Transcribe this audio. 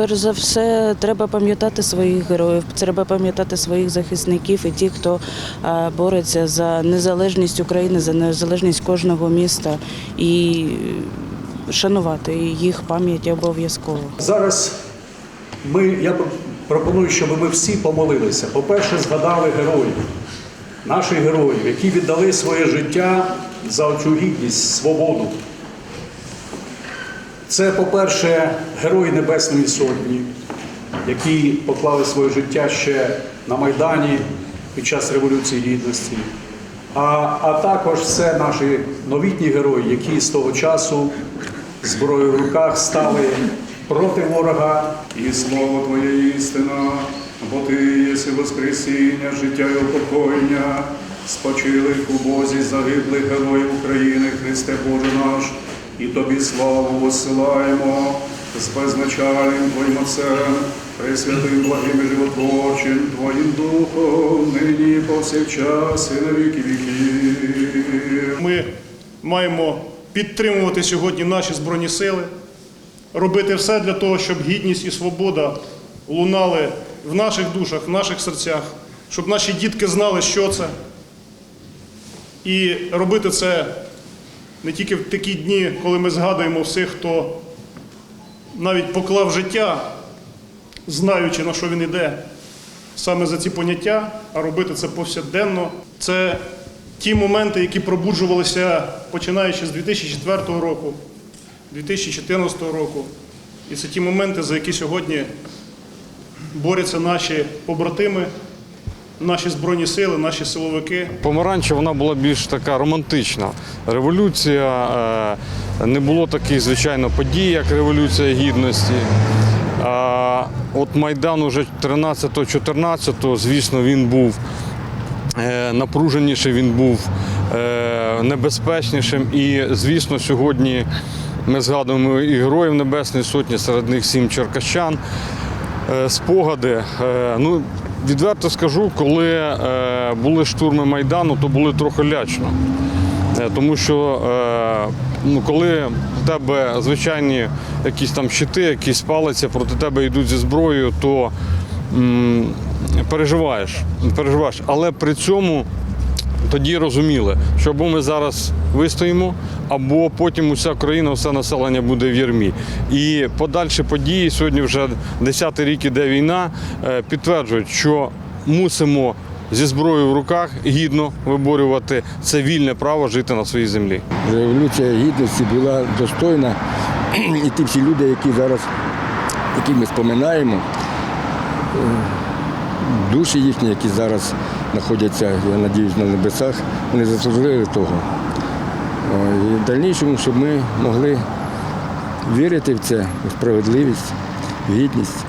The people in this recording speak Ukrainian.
Перш за все, треба пам'ятати своїх героїв, треба пам'ятати своїх захисників і тих, хто бореться за незалежність України, за незалежність кожного міста і е, шанувати їх пам'ять обов'язково. Зараз ми, я пропоную, щоб ми всі помолилися. По-перше, згадали героїв, наших героїв, які віддали своє життя за цю гідність, свободу. Це, по-перше, герої Небесної Сотні, які поклали своє життя ще на Майдані під час Революції Гідності. А, а також це наші новітні герої, які з того часу зброєю в руках стали проти ворога. І слово Твоє істина, бо Ти єси воскресіння, життя і упокоєння, спочилих у Бозі загиблих героїв України, Христе Боже наш, і Тобі славу посилаємо з безначальним Твоїм Отцем, Пресвятим благим і животворчим Твоїм Духом, нині і повсякчас і на віки віків. Ми маємо підтримувати сьогодні наші збройні сили, робити все для того, щоб гідність і свобода лунали в наших душах, в наших серцях, щоб наші дітки знали, що це. І робити це не тільки в такі дні, коли ми згадуємо всіх, хто навіть поклав життя, знаючи, на що він іде, саме за ці поняття, а робити це повсякденно. Це ті моменти, які пробуджувалися починаючи з 2004 року, 2014 року. І це ті моменти, за які сьогодні борються наші побратими, наші збройні сили, наші силовики. Помаранча вона була більш така романтична. Революція е, не було таких, звичайно, подій, як Революція Гідності. А от Майдан уже 13-14, звісно, він був е, напруженіший, він був е, небезпечнішим. І, звісно, сьогодні ми згадуємо і Героїв Небесної Сотні, серед них сім черкащан. Спогади. Ну, відверто скажу, коли е, були штурми Майдану, то були трохи лячно. Е, Тому що е, ну, коли в тебе звичайні якісь там щити, якісь палиці, проти тебе йдуть зі зброєю, то м, переживаєш, переживаєш. Але при цьому тоді розуміли, що або ми зараз вистоїмо, або потім уся країна, все населення буде в ярмі. І подальші події, сьогодні вже 10-й рік іде війна, е, підтверджують, що мусимо зі зброєю в руках гідно виборювати це вільне право жити на своїй землі. Революція гідності була достойна. І ті всі люди, які зараз, які ми споминаємо, е, душі їхні, які зараз знаходяться, я надіюсь, на небесах, вони заслужили того. І в дальнішому, щоб ми могли вірити в це, в справедливість, в гідність.